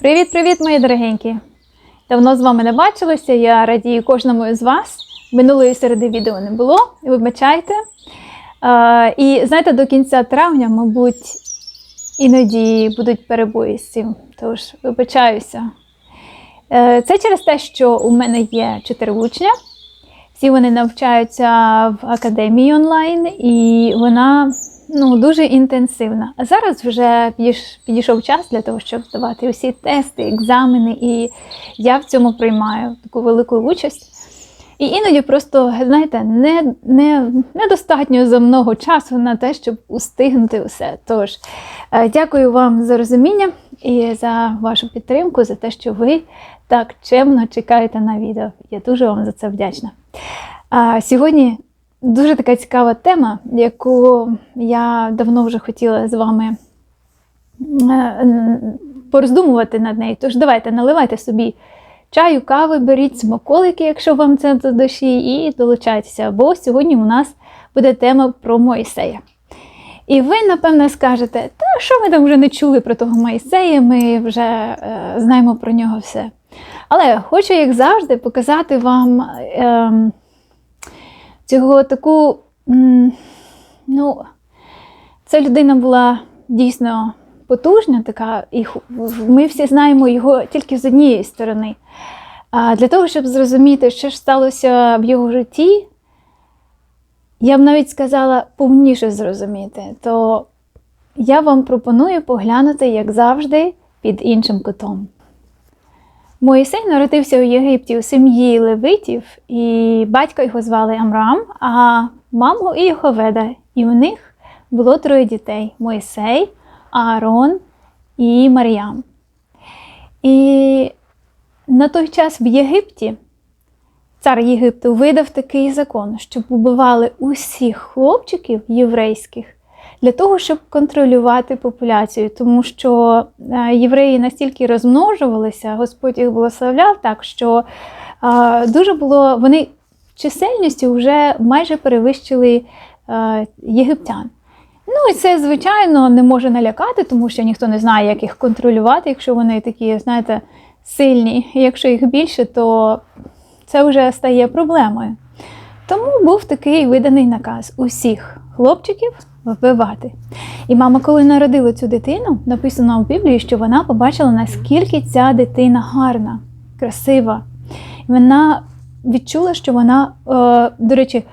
Привіт-привіт, мої дорогенькі! Давно з вами не бачилася. Я радію кожному з вас. Минулої середи відео не було, вибачайте. І знаєте, до кінця травня, мабуть, іноді будуть перебої з цим. Тож вибачаюся. Е, це через те, що у мене є чотири учня. Всі вони навчаються в академії онлайн, і вона ну, дуже інтенсивна. А зараз вже підійш- підійшов час для того, щоб здавати усі тести, екзамени, і я в цьому приймаю таку велику участь. І іноді просто, знаєте, не, не, недостатньо земного часу на те, щоб устигнути усе. Тож, е, дякую вам за розуміння і за вашу підтримку, за те, що ви так чемно чекаєте на відео. Я дуже вам за це вдячна. А сьогодні дуже така цікава тема, яку я давно вже хотіла з вами е, пороздумувати над нею. Тож давайте наливайте собі чаю, кави, беріть смаколики, якщо вам це до душі, і долучайтеся. Бо сьогодні у нас буде тема про Моїсея. І ви, напевно, скажете, та що ми там вже не чули про того Моїсея, ми вже е, знаємо про нього все. Але хочу, як завжди, показати вам ем, цього таку. ну, ця людина була дійсно потужна, така, і ми всі знаємо його тільки з однієї сторони. А для того, щоб зрозуміти, що ж сталося в його житті, я б навіть сказала повніше зрозуміти, то я вам пропоную поглянути, як завжди, під іншим кутом. Моїсей народився у Єгипті у сім'ї левитів, і батька його звали Амрам, а маму Іховеда. І у них було троє дітей: Моїсей, Аарон і Мар'ям. І на той час в Єгипті цар Єгипту видав такий закон, щоб убивали усіх хлопчиків єврейських для того, щоб контролювати популяцію, тому що е, євреї настільки розмножувалися, Господь їх благословляв так, що е, дуже було вони в чисельності вже майже перевищили е, єгиптян. Ну і це, звичайно, не може налякати, тому що ніхто не знає, як їх контролювати, якщо вони такі, знаєте, сильні. Якщо їх більше, то це вже стає проблемою. Тому був такий виданий наказ усіх хлопчиків вбивати. І мама, коли народила цю дитину, написано в Біблії, що вона побачила, наскільки ця дитина гарна, красива. І вона відчула, що вона, е, до речі,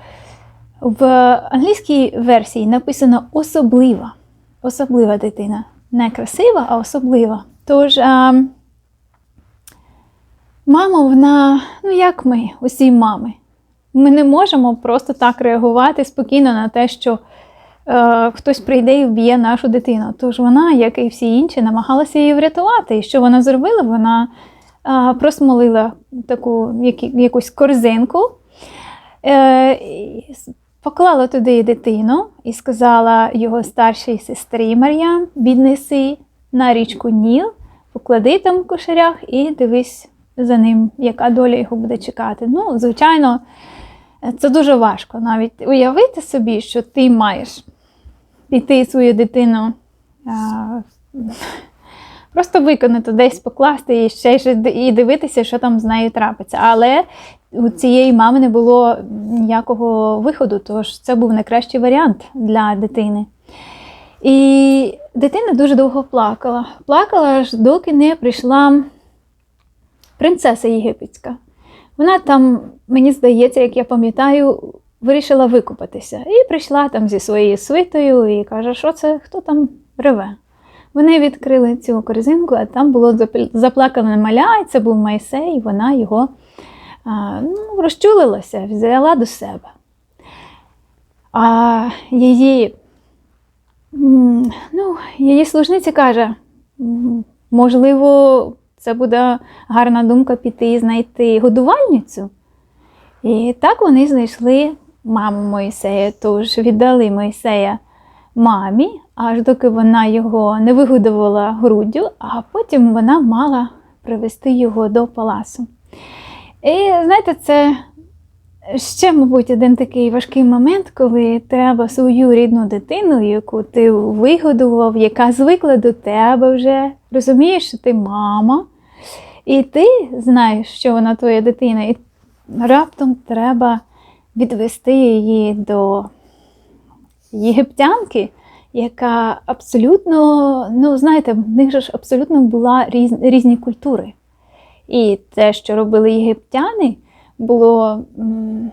в англійській версії написано особлива. Особлива дитина. Не красива, а особлива. Тож, а, мама, вона, ну як ми, усі мами. Ми не можемо просто так реагувати спокійно на те, що е, хтось прийде і вб'є нашу дитину. Тож вона, як і всі інші, намагалася її врятувати. І що вона зробила? Вона е, просмолила таку які, якусь корзинку, е, поклала туди дитину і сказала його старшій сестрі Мар'ям, віднеси на річку Ніл, поклади там в кошарях і дивись за ним, яка доля його буде чекати. Ну, звичайно, це дуже важко навіть уявити собі, що ти маєш піти свою дитину. Просто виконати десь покласти і ще і дивитися, що там з нею трапиться. Але у цієї мами не було ніякого виходу, тож це був найкращий варіант для дитини. І дитина дуже довго плакала. Плакала аж доки не прийшла принцеса єгипетська. Вона там, мені здається, як я пам'ятаю, вирішила викупатися. І прийшла там зі своєю свитою і каже, що це, хто там реве. Вони відкрили цю корзинку, а там було заплакане маля, і це був Майсей, і вона його ну, розчулилася, взяла до себе. А її, ну, її служниця каже, можливо, це буде гарна думка піти і знайти годувальницю. І так вони знайшли маму Моїсея, тож віддали Моїсея мамі, аж доки вона його не вигодувала груддю, а потім вона мала привести його до паласу. І знаєте, це ще, мабуть, один такий важкий момент, коли треба свою рідну дитину, яку ти вигодував, яка звикла до тебе вже, розумієш, що ти мама, і ти знаєш, що вона твоя дитина, і раптом треба відвести її до єгиптянки, яка абсолютно, ну знаєте, в них ж абсолютно була різ, різні культури. І те, що робили єгиптяни, було м,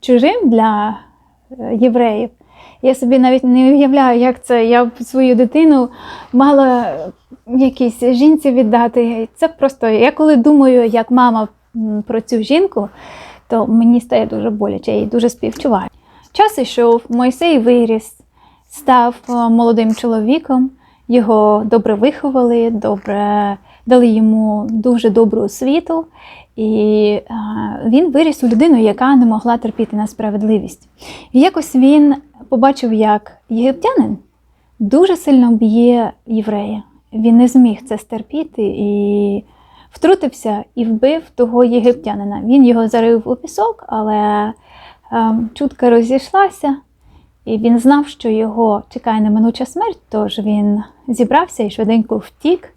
чужим для е, євреїв. Я собі навіть не уявляю, як це я б свою дитину мала якійсь жінці віддати. Це просто я коли думаю, як мама про цю жінку, то мені стає дуже боляче, її дуже співчуваю. Час ішов, Мойсей виріс, став е, молодим чоловіком, його добре виховали, добре дали йому дуже добру освіту, і е, він виріс у людину, яка не могла терпіти несправедливість. І якось він побачив, як єгиптянин дуже сильно б'є єврея. Він не зміг це стерпіти і втрутився і вбив того єгиптянина. Він його зарив у пісок, але е, чутка розійшлася, і він знав, що його чекає неминуча смерть, тож він зібрався і швиденько втік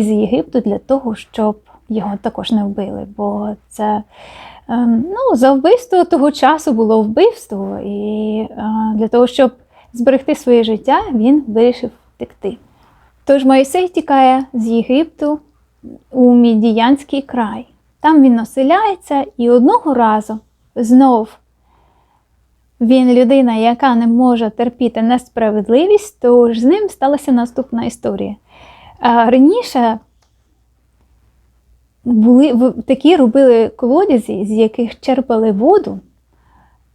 з Єгипту для того, щоб його також не вбили. Бо це ем, ну, за вбивство того часу було вбивство, і е, для того, щоб зберегти своє життя, він вирішив втекти. Тож Моїсей тікає з Єгипту у Мідіянський край. Там він оселяється, і одного разу знов він людина, яка не може терпіти несправедливість, тож з ним сталася наступна історія. Раніше були такі робили колодязі, з яких черпали воду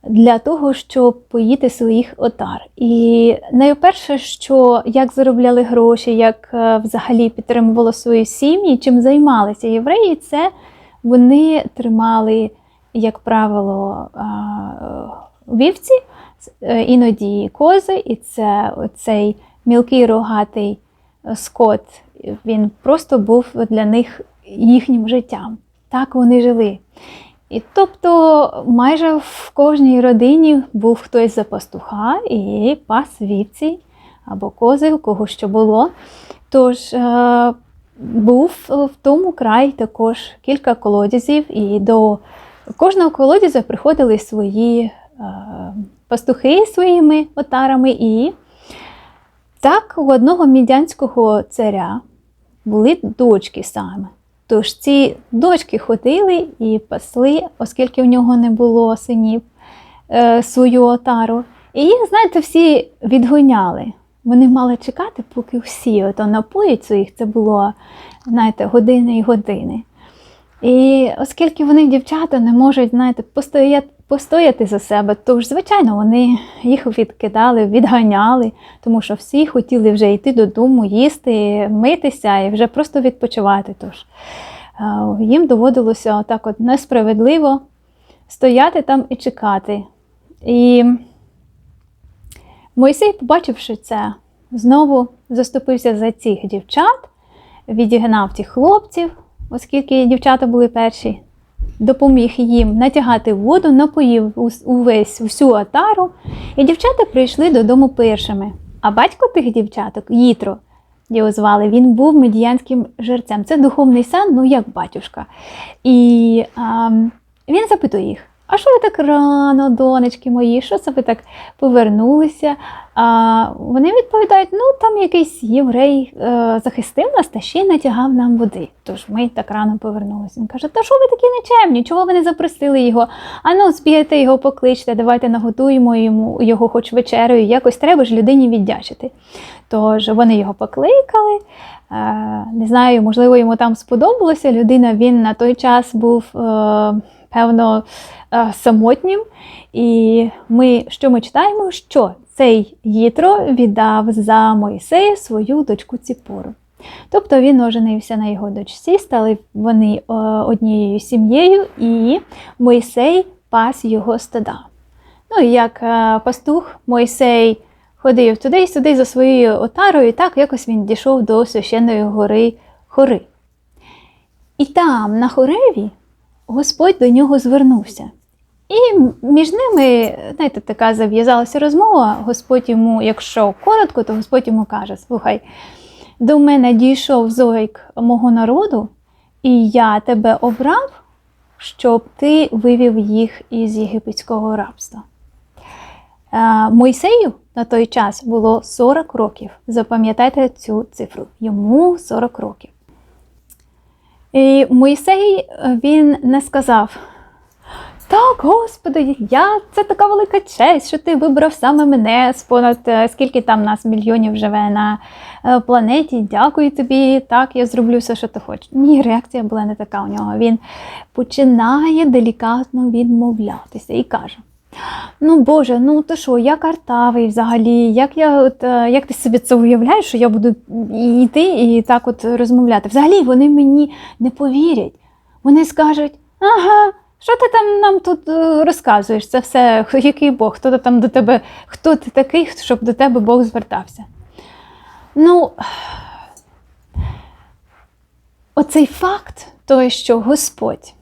для того, щоб поїти своїх отар. І найперше, що як заробляли гроші, як е, взагалі підтримували свої сім'ї, чим займалися євреї, це вони тримали, як правило, вівці, е, іноді кози, і це цей мілкий рогатий скот, він просто був для них їхнім життям. Так вони жили. І тобто майже в кожній родині був хтось за пастуха і пас вівці або кози, у кого що було. Тож е, був в тому краї також кілька колодязів, і до кожного колодязя приходили свої е, пастухи своїми отарами. І так у одного мідянського царя були дочки саме. Тож ці дочки ходили і пасли, оскільки в нього не було синів, е, свою отару. І їх, знаєте, всі відгоняли. Вони мали чекати, поки всі ото напоють своїх, це було, знаєте, години і години. І оскільки вони, дівчата, не можуть, знаєте, постояти, постояти за себе, то ж, звичайно, вони їх відкидали, відганяли, тому що всі хотіли вже йти додому, їсти, митися і вже просто відпочивати. Тож е, їм доводилося так от несправедливо стояти там і чекати. І Мойсей, побачивши це, знову заступився за цих дівчат, відігнав тих хлопців, оскільки дівчата були перші, допоміг їм натягати воду, напоїв увесь всю отару, і дівчата прийшли додому першими. А батько тих дівчаток, Їтро, його звали, він був медіянським жерцем. Це духовний сан, ну як батюшка. І а, він запитує їх: а що ви так рано, донечки мої, що це ви так повернулися? А вони відповідають: ну там якийсь єврей е, захистив нас та ще й натягав нам води. Тож ми так рано повернулися. Він каже: Та що ви такі нечемні? Чого ви не запросили його? А ну, збігайте його, покличте, давайте наготуємо йому його хоч вечерею. Якось треба ж людині віддячити. Тож вони його покликали. Е, Не знаю, можливо, йому там сподобалося. Людина він на той час був, е, певно, е, самотнім. І ми, що ми читаємо? Що цей Їтро віддав за Мойсея свою дочку Ціпору. Тобто він оженився на його дочці, стали вони е, однією сім'єю, і Мойсей пас його стада. Ну і як е, пастух, Мойсей ходив туди і сюди за своєю отарою, так якось він дійшов до священної гори Хори. І там, на Хореві, Господь до нього звернувся І між ними, знаєте, така зав'язалася розмова. Господь йому, якщо коротко, то Господь йому каже: Слухай, до мене дійшов зойк мого народу, і я тебе обрав, щоб ти вивів їх із єгипетського рабства. Е, Мойсею на той час було 40 років. Запам'ятайте цю цифру. Йому 40 років. І Мойсей е, він не сказав: Так, Господи, я це така велика честь, що ти вибрав саме мене з понад е, скільки там нас мільйонів живе на е, планеті. Дякую тобі. Так, я зроблю все, що ти хочеш. Ні, реакція була не така у нього. Він починає делікатно відмовлятися і каже: Ну, Боже, ну ти що, я картавий взагалі, як я от, е, як ти собі це уявляєш, що я буду йти і так от розмовляти? Взагалі вони мені не повірять. Вони скажуть, ага, що ти там нам тут е, розказуєш? Це все, який Бог, хто там до тебе, хто ти такий, щоб до тебе Бог звертався? Ну, оцей факт, той, що Господь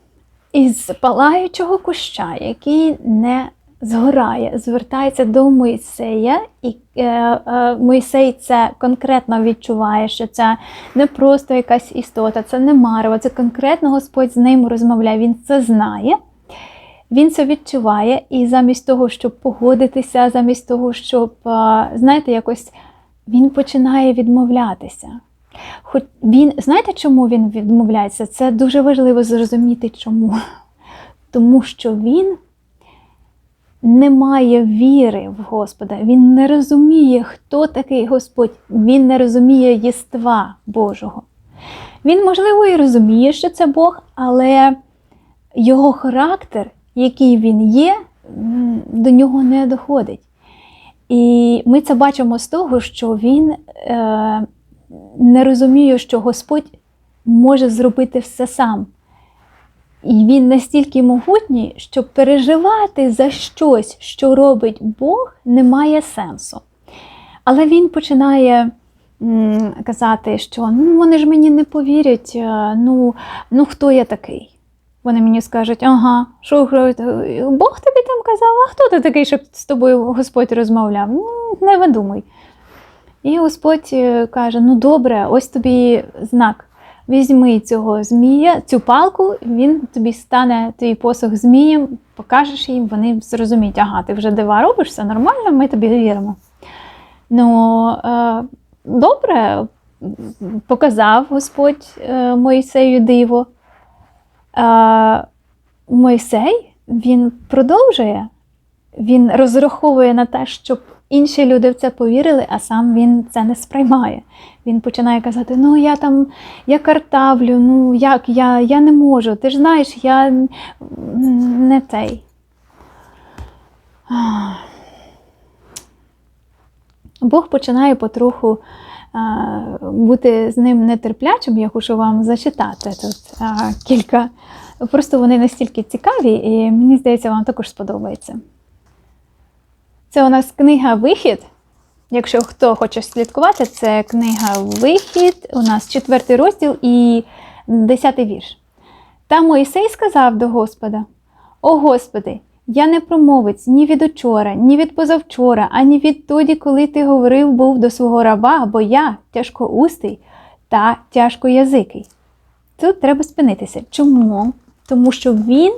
із палаючого куща, який не згорає, звертається до Мойсея, і е, е, Мойсей це конкретно відчуває, що це не просто якась істота, це не марево, це конкретно Господь з ним розмовляє, він це знає. Він це відчуває, і замість того, щоб погодитися, замість того, щоб, е, знаєте, якось він починає відмовлятися. Хоч він, знаєте, чому він відмовляється? Це дуже важливо зрозуміти, чому. Тому що він не має віри в Господа, він не розуміє, хто такий Господь, він не розуміє єства Божого. Він, можливо, і розуміє, що це Бог, але його характер, який він є, до нього не доходить. І ми це бачимо з того, що він е, не розуміє, що Господь може зробити все сам. І він настільки могутній, що переживати за щось, що робить Бог, немає сенсу. Але він починає казати, що ну, вони ж мені не повірять, е, ну, ну хто я такий? Вони мені скажуть, ага, що Бог тобі там казав, а хто ти такий, щоб з тобою Господь розмовляв? Ну, не видумуй. І Господь е, каже: ну добре, ось тобі знак. Візьми цього змія, цю палку, він тобі стане твій посох змієм, покажеш їм, вони зрозуміють, ага, ти вже дива робиш, все нормально, ми тобі віримо. Ну, е, добре, показав Господь е, Мойсею диво. Е, Мойсей він продовжує, він розраховує на те, щоб інші люди в це повірили, а сам він це не сприймає. Він починає казати: Ну, я там я картавлю, ну як я я не можу. Ти ж знаєш, я не цей. Бог починає потроху бути з ним нетерплячим. Я хочу вам зачитати тут кілька. Просто вони настільки цікаві, і мені здається, вам також сподобається. Це у нас книга Вихід. Якщо хто хоче слідкувати, це книга Вихід, у нас четвертий розділ і десятий вірш. Та Моїсей сказав до Господа: О Господи, я не промовець ні від учора, ні від позавчора, ані відтоді, коли ти говорив був до свого раба, бо я тяжкоустий та тяжкоязикий. Тут треба спинитися. Чому? Тому що він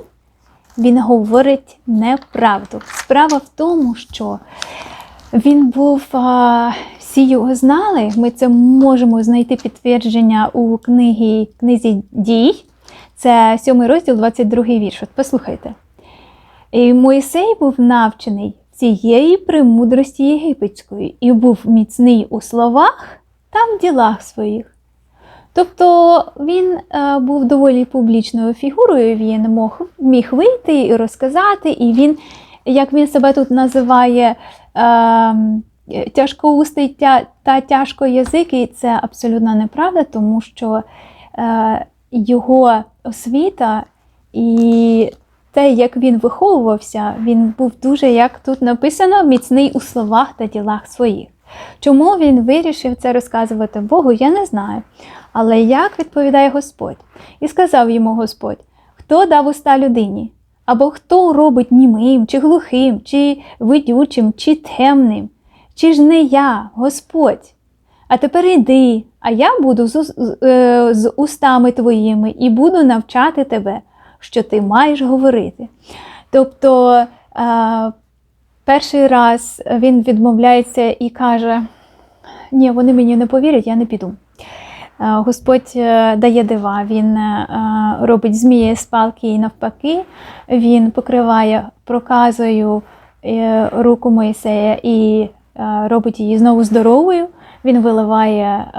він говорить неправду. Справа в тому, що він був, а, всі його знали. Ми це можемо знайти підтвердження у книгі, книзі дій. Це 7 розділ, 22 вірш. От послухайте. І Моїсей був навчений цієї премудрості єгипетської і був міцний у словах та в ділах своїх. Тобто він е, був доволі публічною фігурою, він мог, міг вийти і розказати, і він, як він себе тут називає, е, тяжкоустий тя, та тяжкоязикий, це абсолютно неправда, тому що е, його освіта і те, як він виховувався, він був дуже, як тут написано, міцний у словах та ділах своїх. Чому він вирішив це розказувати Богу, я не знаю. Але як відповідає Господь? І сказав йому Господь: Хто дав уста людині? або хто робить німим, чи глухим, чи видючим, чи темним, чи ж не я, Господь. А тепер іди, а я буду з, е, з устами твоїми і буду навчати тебе, що ти маєш говорити. Тобто е, перший раз він відмовляється і каже: Ні, вони мені не повірять, я не піду. Е, Господь е, дає дива, він е, робить змії з палки і навпаки, він покриває проказою руку Моїсея і робить її знову здоровою. Він виливає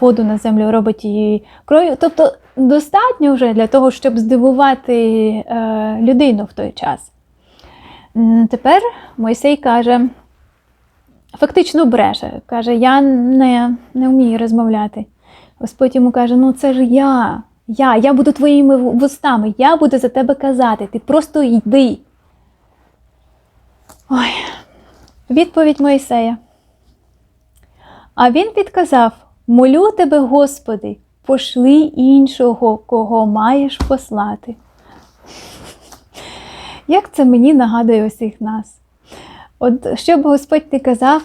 воду на землю, робить її кров'ю. Тобто достатньо вже для того, щоб здивувати людину в той час. Тепер Мойсей каже, фактично бреше, каже: Я не, не вмію розмовляти. Господь йому каже: Ну це ж я, я, я буду твоїми вустами, я буду за тебе казати, ти просто йди. Ой, відповідь Мойсея. А він підказав: Молю тебе, Господи, пошли іншого, кого маєш послати. Як це мені нагадує усіх нас? От що б Господь не казав,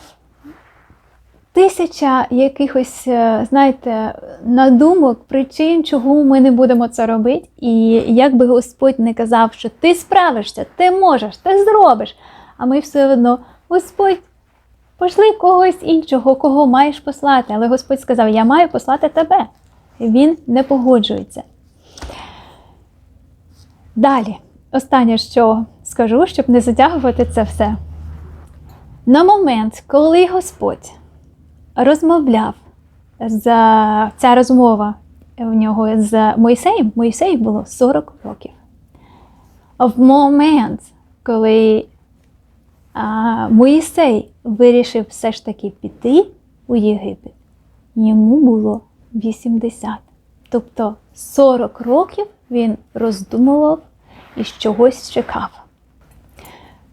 тисяча якихось, е, знаєте, надумок, причин, чого ми не будемо це робити. І як би Господь не казав, що ти справишся, ти можеш, ти зробиш, а ми все одно, Господь, пошли когось іншого, кого маєш послати. Але Господь сказав: Я маю послати тебе. Він не погоджується. Далі, останнє, що скажу, щоб не затягувати це все. На момент, коли Господь розмовляв за ця розмова в нього з Мойсеєм, Мойсею було 40 років. В момент, коли а, Моїсей вирішив все ж таки піти у Єгипет, йому було 80. Тобто 40 років він роздумував і чогось чекав.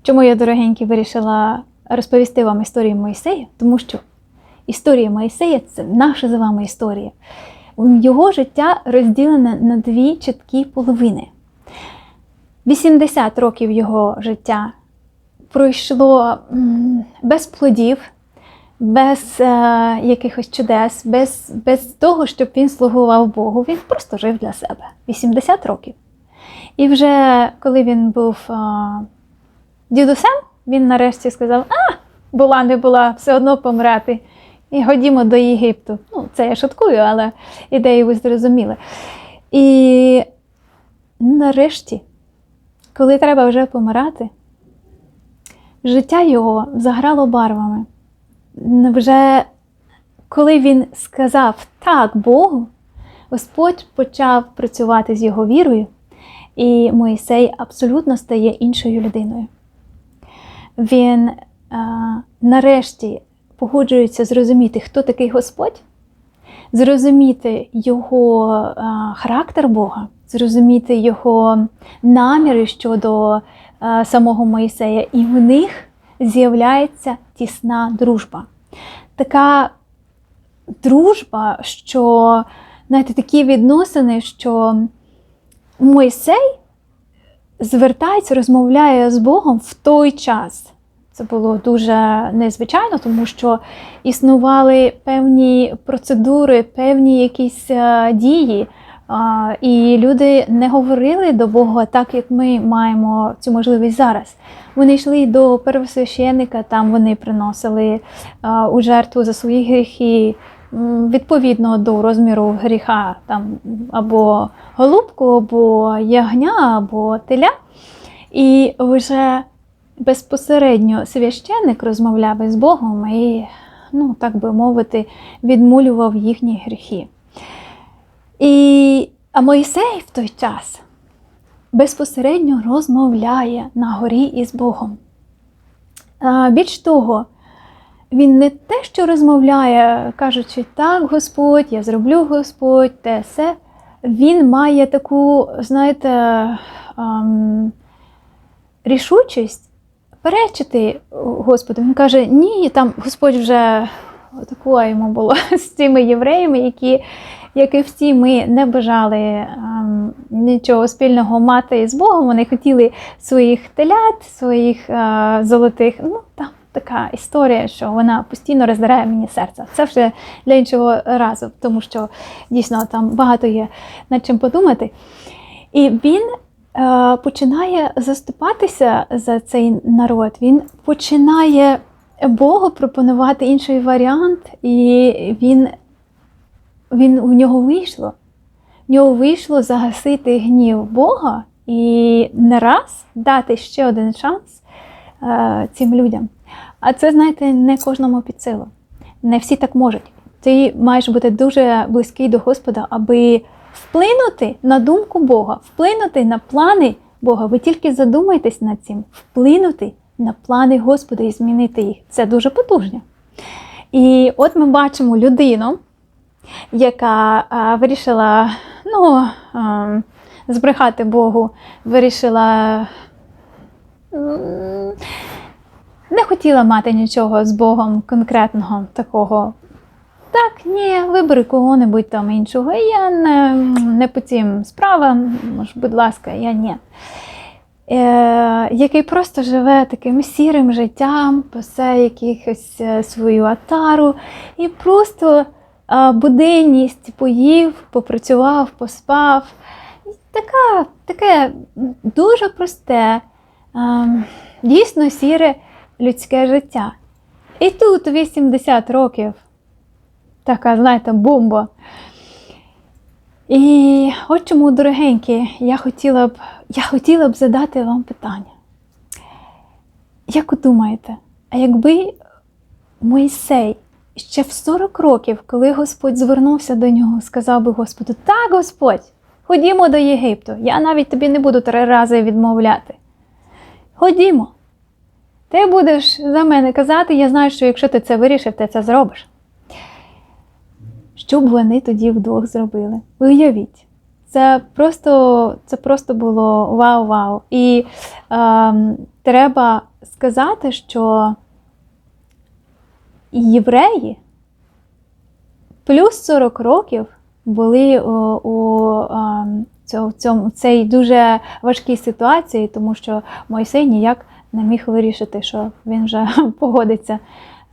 Чому я, дорогенькі, вирішила розповісти вам історію Моїсея? Тому що історія Моїсея це наша з вами історія. Його життя розділене на дві чіткі половини. 80 років його життя пройшло без плодів, без е, якихось чудес, без, без того, щоб він слугував Богу. Він просто жив для себе. 80 років. І вже коли він був е, дідусем, він нарешті сказав: А, була не була, все одно помрати. І ходімо до Єгипту. Ну, це я шуткую, але ідею ви зрозуміли. І нарешті, коли треба вже помирати, життя його заграло барвами. Вже коли він сказав так Богу, Господь почав працювати з його вірою, і Моїсей абсолютно стає іншою людиною. Він а, нарешті погоджується зрозуміти, хто такий Господь, зрозуміти його а, характер Бога, зрозуміти його наміри щодо а, самого Моїсея, і в них з'являється тісна дружба. Така дружба, що знаєте, такі відносини, що Мойсей звертається, розмовляє з Богом в той час. Це було дуже незвичайно, тому що існували певні процедури, певні якісь е, дії, і люди не говорили до Бога так, як ми маємо цю можливість зараз. Вони йшли до первосвященника, там вони приносили у жертву за свої гріхи відповідно до розміру гріха, там або голубку, або ягня, або теля. І вже безпосередньо священник розмовляв із Богом і, ну, так би мовити, відмулював їхні гріхи. І, а Моїсей в той час безпосередньо розмовляє на горі із Богом. А, більш того, він не те, що розмовляє, кажучи, так, Господь, я зроблю Господь, те все. Він має таку, знаєте, ем, рішучість перечити Господу. Він каже: ні, там Господь вже отако йому було з цими євреями, які, як і всі ми не бажали ем, нічого спільного мати з Богом. Вони хотіли своїх телят, своїх е, золотих. Ну, там така історія, що вона постійно роздирає мені серце. Це вже для іншого разу, тому що дійсно там багато є над чим подумати. І він починає заступатися за цей народ. Він починає Богу пропонувати інший варіант, і він, він у нього вийшло. В нього вийшло загасити гнів Бога і не раз дати ще один шанс е, цим людям. А це, знаєте, не кожному під силу. Не всі так можуть. Ти маєш бути дуже близький до Господа, аби вплинути на думку Бога, вплинути на плани Бога. Ви тільки задумайтесь над цим, вплинути на плани Господа і змінити їх. Це дуже потужно. І от ми бачимо людину, яка а, вирішила ну, а, збрехати Богу, вирішила. Не хотіла мати нічого з Богом конкретного такого. Так, ні, вибери кого-небудь там іншого. Я не, не по цим справам, може, будь ласка, я ні. Е, який просто живе таким сірим життям, пасе якихось е, свою атару і просто е, буденність поїв, попрацював, поспав. Така, таке дуже просте, е, дійсно сіре людське життя. І тут 80 років така, знаєте, бомба. І от чому, дорогенькі, я хотіла б, я хотіла б задати вам питання. Як ви думаєте, а якби Мойсей ще в 40 років, коли Господь звернувся до нього, сказав би Господу: Так, Господь, ходімо до Єгипту, я навіть тобі не буду три рази відмовляти. Ходімо. Ти будеш за мене казати, я знаю, що якщо ти це вирішив, ти це зробиш. Що б вони тоді вдвох зробили? Уявіть, це просто, це просто було вау-вау. І ем, треба сказати, що євреї плюс 40 років були у, у ем, цьому, цьому, цій дуже важкій ситуації, тому що Мойсей ніяк не міг вирішити, що він вже погодиться.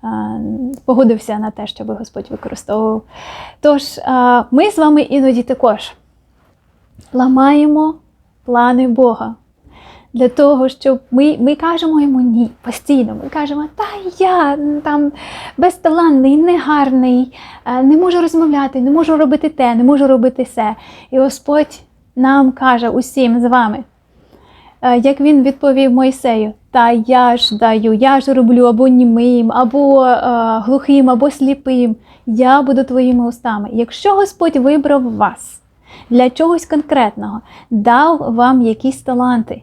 Е, Погодився на те, щоб Господь використовував. Тож, е, ми з вами іноді також ламаємо плани Бога. Для того, щоб ми, ми кажемо йому ні постійно. Ми кажемо, та я там безталанний, негарний, е, не можу розмовляти, не можу робити те, не можу робити все. І Господь нам каже усім з вами, як він відповів Мойсею, та я ж даю, я ж роблю або німим, або е, глухим, або сліпим. Я буду твоїми устами. Якщо Господь вибрав вас для чогось конкретного, дав вам якісь таланти,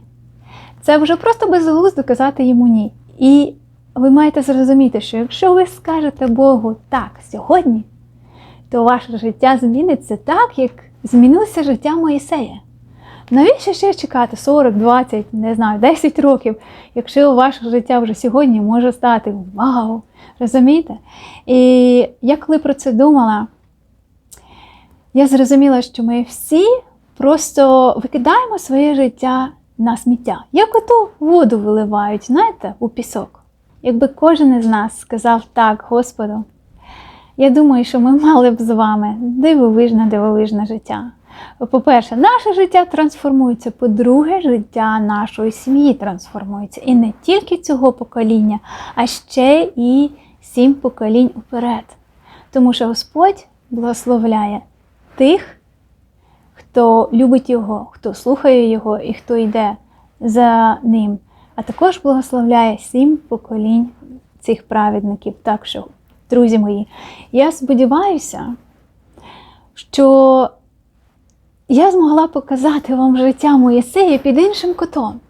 це вже просто безглуздо казати йому ні. І ви маєте зрозуміти, що якщо ви скажете Богу так сьогодні, то ваше життя зміниться так, як змінилося життя Моїсея. Навіщо ще чекати 40, 20, не знаю, 10 років, якщо ваше життя вже сьогодні може стати вау! Розумієте? І я коли про це думала, я зрозуміла, що ми всі просто викидаємо своє життя на сміття. Як ото воду виливають, знаєте, у пісок. Якби кожен із нас сказав так, Господу, я думаю, що ми мали б з вами дивовижне, дивовижне життя. По-перше, наше життя трансформується. По-друге, життя нашої сім'ї трансформується. І не тільки цього покоління, а ще і сім поколінь уперед. Тому що Господь благословляє тих, хто любить Його, хто слухає Його і хто йде за ним. А також благословляє сім поколінь цих праведників. Так що, друзі мої, я сподіваюся, що я змогла показати вам життя Моїсея під іншим кутом.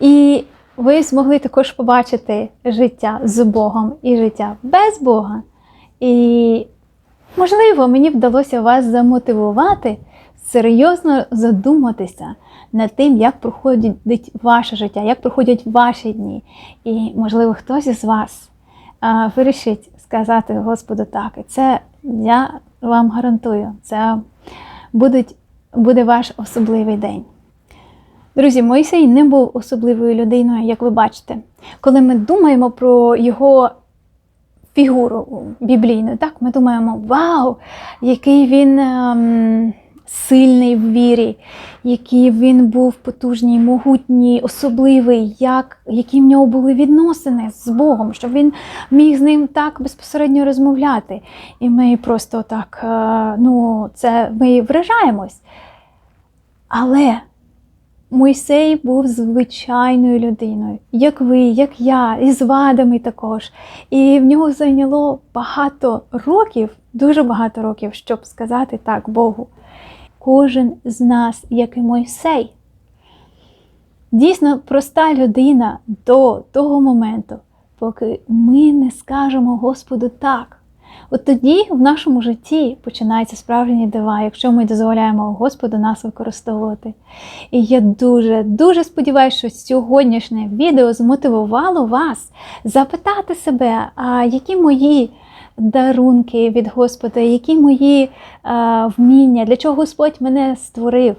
І ви змогли також побачити життя з Богом і життя без Бога. І, можливо, мені вдалося вас замотивувати серйозно задуматися над тим, як проходить ваше життя, як проходять ваші дні. І, можливо, хтось із вас а, вирішить сказати Господу так. І це я вам гарантую, це будуть, буде ваш особливий день. Друзі, Мойсей не був особливою людиною, як ви бачите. Коли ми думаємо про його фігуру біблійну, так, ми думаємо, вау, який він ем, сильний в вірі, який він був потужний, могутній, особливий, як, які в нього були відносини з Богом, щоб він міг з ним так безпосередньо розмовляти. І ми просто так, е, ну, це ми вражаємось. Але Мойсей був звичайною людиною, як ви, як я, і з вадами також. І в нього зайняло багато років, дуже багато років, щоб сказати так Богу. Кожен з нас, як і Мойсей. Дійсно, проста людина до того моменту, поки ми не скажемо Господу так. От тоді в нашому житті починаються справжні дива, якщо ми дозволяємо Господу нас використовувати. І я дуже, дуже сподіваюся, що сьогоднішнє відео змотивувало вас запитати себе, а які мої дарунки від Господа, які мої а, вміння, для чого Господь мене створив.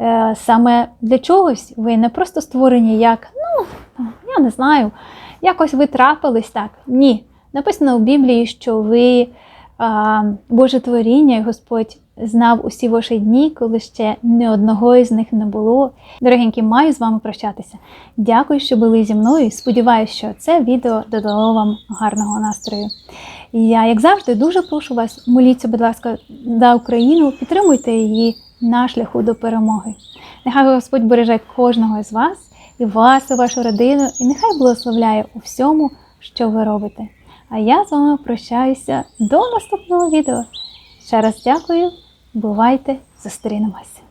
Е, Саме для чогось ви не просто створені як, ну, я не знаю, якось ви трапились так. Ні. Написано у Біблії, що ви а, Боже творіння, і Господь знав усі ваші дні, коли ще ні одного із них не було. Дорогенькі, маю з вами прощатися. Дякую, що були зі мною. Сподіваюся, що це відео додало вам гарного настрою. І Я, як завжди, дуже прошу вас, моліться, будь ласка, за Україну, підтримуйте її на шляху до перемоги. Нехай Господь береже кожного з вас і вас, і вашу родину, і нехай благословляє у всьому, що ви робите. А я з вами прощаюся до наступного відео. Ще раз дякую, бувайте, зустрінемось!